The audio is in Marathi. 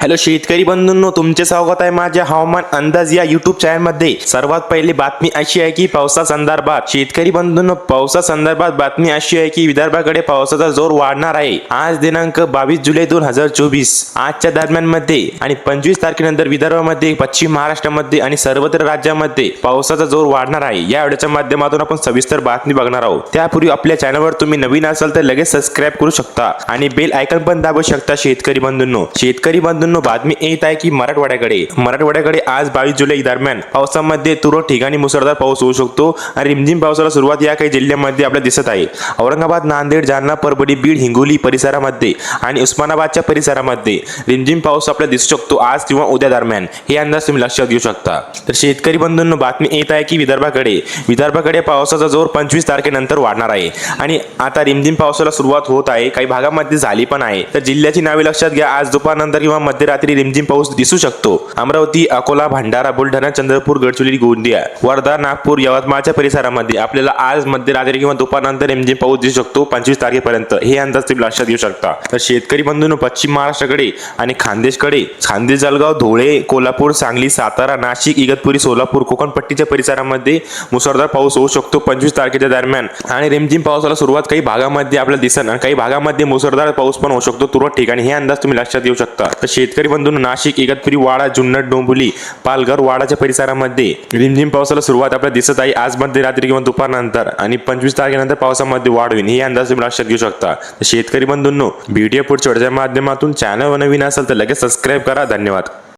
हॅलो शेतकरी बंधूंनो तुमचे स्वागत आहे माझ्या हवामान अंदाज या युट्यूब चॅनलमध्ये सर्वात पहिली बातमी अशी आहे की पावसा संदर्भात शेतकरी बंधूंनो पावसा संदर्भात बातमी अशी आहे की विदर्भाकडे पावसाचा जोर वाढणार आहे. आज दिनांक बावीस जुलै दोन हजार चोवीस. आजच्या दरम्यानमध्ये आणि पंचवीस तारखेनंतर विदर्भामध्ये पश्चिम महाराष्ट्रामध्ये आणि सर्वत्र राज्यामध्ये पावसाचा जोर वाढणार आहे. या व्हिडिओच्या माध्यमातून आपण सविस्तर बातमी बघणार आहोत. त्यापूर्वी आपल्या चॅनलवर तुम्ही नवीन असाल तर लगेच सबस्क्राईब करू शकता आणि बेल आयकन पण दाबू शकता शेतकरी बंधूंनो. शेतकरी बंधूंनो बातमी येत आहे की मराठवाड्याकडे. मराठवाड्याकडे आज बावीस जुलै दरम्यान पावसामध्ये तुरळक ठिकाणी मुसळधार पाऊस होऊ शकतो आणि रिमझिम पावसाला सुरुवात या काही जिल्ह्यांमध्ये आपल्याला दिसत आहे. औरंगाबाद नांदेड जालना परभणी बीड हिंगोली परिसरामध्ये आणि उस्मानाबादच्या परिसरामध्ये रिमझिम पाऊस आपल्याला दिसू शकतो आज किंवा उद्या दरम्यान. हे अंदाज तुम्ही लक्षात घेऊ शकता. तर शेतकरी बंधूंनो बातमी येत आहे की विदर्भाकडे. विदर्भाकडे पावसाचा जोर पंचवीस तारखेनंतर वाढणार आहे. आणि आता रिमझिम पावसाला सुरुवात होत आहे. काही भागामध्ये झाली पण आहे. तर जिल्ह्याची नावे लक्षात घ्या. आज दुपारनंतर किंवा मध्यरात्री रिमझिम पाऊस दिसू शकतो. अमरावती अकोला भंडारा बुलढाणा चंद्रपूर गडचिरोली गोंदिया वर्धा नागपूर यवतमाळच्या परिसरामध्ये आपल्याला आज मध्यरात्री किंवा दुपारनंतर रिमझिम पाऊस दिसू शकतो पंचवीस तारखेपर्यंत. हे अंदाज तुम्ही लक्षात घेऊ शकता. तर शेतकरी बंधूंनो पश्चिम महाराष्ट्राकडे आणि खानदेशकडे खानदेश जळगाव धुळे कोल्हापूर सांगली सातारा नाशिक इगतपुरी सोलापूर कोकणपट्टीच्या परिसरामध्ये मुसळधार पाऊस होऊ शकतो पंचवीस तारखेच्या दरम्यान. आणि रिमझिम पावसाला सुरुवात काही भागामध्ये आपल्याला दिसन आणि काही भागामध्ये मुसळधार पाऊस पण होऊ शकतो तुरळक ठिकाणी. हे अंदाज तुम्ही लक्षात घेऊ शकता. तर शेतकरी बंधून नाशिक इगतपुरी वाडा जुन्नर डोंबुली पालघर वाडाच्या परिसरामध्ये रिमझिम पावसाला सुरुवात आपल्याला दिसत आहे. आज मध्यरात्री किंवा दुपारनंतर आणि पंचवीस तारखेनंतर पावसामध्ये वाढ होईल. हे अंदाज तुम्ही लक्षात घेऊ शकता. तर शेतकरी बंधूंनो व्हिडिओ पुढच्या माध्यमातून चॅनल नवीन असेल तर लगेच सबस्क्राईब करा. धन्यवाद.